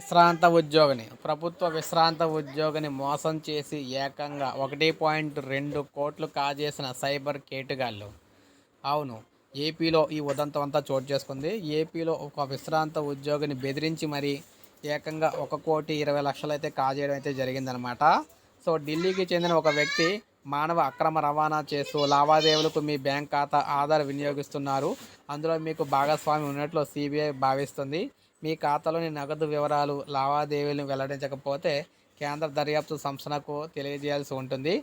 విశ్రాంత ఉద్యోగిని. ప్రభుత్వ విశ్రాంత ఉద్యోగిని మోసం చేసి ఏకంగా ఒకటి పాయింట్ రెండు కోట్లు కాజేసిన సైబర్ కేటుగాళ్ళు. అవును ఏపీలో ఈ ఉదంతం అంతా చోటు చేసుకుంది. ఏపీలో ఒక విశ్రాంత ఉద్యోగిని బెదిరించి మరి ఏకంగా ఒక కోటి ఇరవై లక్షలు అయితే కాజేయడం అయితే జరిగిందనమాట సో ఢిల్లీకి చెందిన ఒక వ్యక్తి మానవ అక్రమ రవాణా చేస్తూ లావాదేవీలకు మీ బ్యాంక్ ఖాతా ఆధార్ వినియోగిస్తున్నారు. అందులో మీకు భాగస్వామి ఉన్నట్లు సిబిఐ భావిస్తుంది. మీ ఖాతాలోని నగదు వివరాలు లావాదేవీలను వెల్లడించకపోతే కేంద్ర దర్యాప్తు సంస్థలకు తెలియజేయాల్సి ఉంటుంది.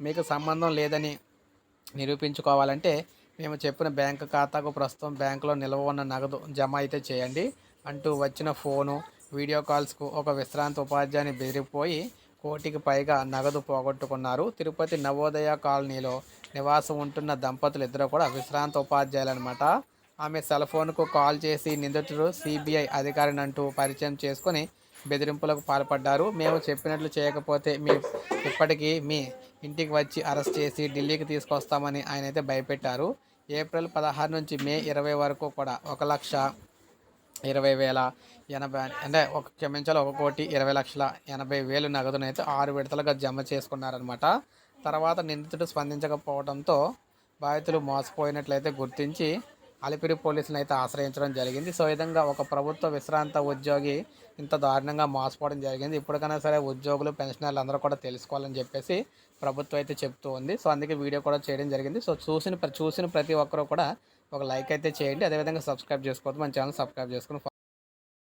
మీకు సంబంధం లేదని నిరూపించుకోవాలంటే మేము చెప్పిన బ్యాంక్ ఖాతాకు ప్రస్తుతం బ్యాంకులో నిల్వ ఉన్న నగదు జమ అయితే చేయండి. అంటూ వచ్చిన ఫోను వీడియో కాల్స్కు ఒక విశ్రాంతి ఉపాధ్యాయుని బెదిరిపోయి కోటికి పైగా నగదు పోగొట్టుకున్నారు. తిరుపతి నవోదయ కాలనీలో నివాసం ఉంటున్న దంపతులు ఇద్దరు కూడా విశ్రాంత ఉపాధ్యాయులు అనమాట ఆమె సెల్ ఫోన్కు కాల్ చేసి నిందితుడు సిబిఐ అధికారిని అంటూ పరిచయం చేసుకుని బెదిరింపులకు పాల్పడ్డారు. మేము చెప్పినట్లు చేయకపోతే మీ ఇప్పటికీ మీ ఇంటికి వచ్చి అరెస్ట్ చేసి ఢిల్లీకి తీసుకొస్తామని ఆయన అయితే భయపెట్టారు. ఏప్రిల్ పదహారు నుంచి మే ఇరవై వరకు కూడా ఒక లక్ష ఇరవై వేల ఎనభై అంటే ఒక క్షమించాలి ఒక కోటి ఇరవై లక్షల ఎనభై వేలు నగదునైతే ఆరు విడతలుగా జమ చేసుకున్నారనమాట తర్వాత నిందితుడు స్పందించకపోవడంతో బాధితులు మోసపోయినట్లయితే గుర్తించి అలిపిరి పోలీసులను అయితే ఆశ్రయించడం జరిగింది. సో విధంగా ఒక ప్రభుత్వ విశ్రాంత ఉద్యోగి ఇంత దారుణంగా మోసపోవడం జరిగింది. ఇప్పటికైనా సరే ఉద్యోగులు పెన్షనర్లు అందరూ కూడా తెలుసుకోవాలని చెప్పేసి ప్రభుత్వం అయితే చెప్తూ ఉంది. సో అందుకే వీడియో కూడా చేయడం జరిగింది. సో చూసిన చూసిన ప్రతి ఒక్కరూ కూడా ఒక లైక్ అయితే చేయండి. అదేవిధంగా సబ్స్క్రైబ్ చేసుకోవద్దు. మన ఛానల్ సబ్స్క్రైబ్ చేసుకుని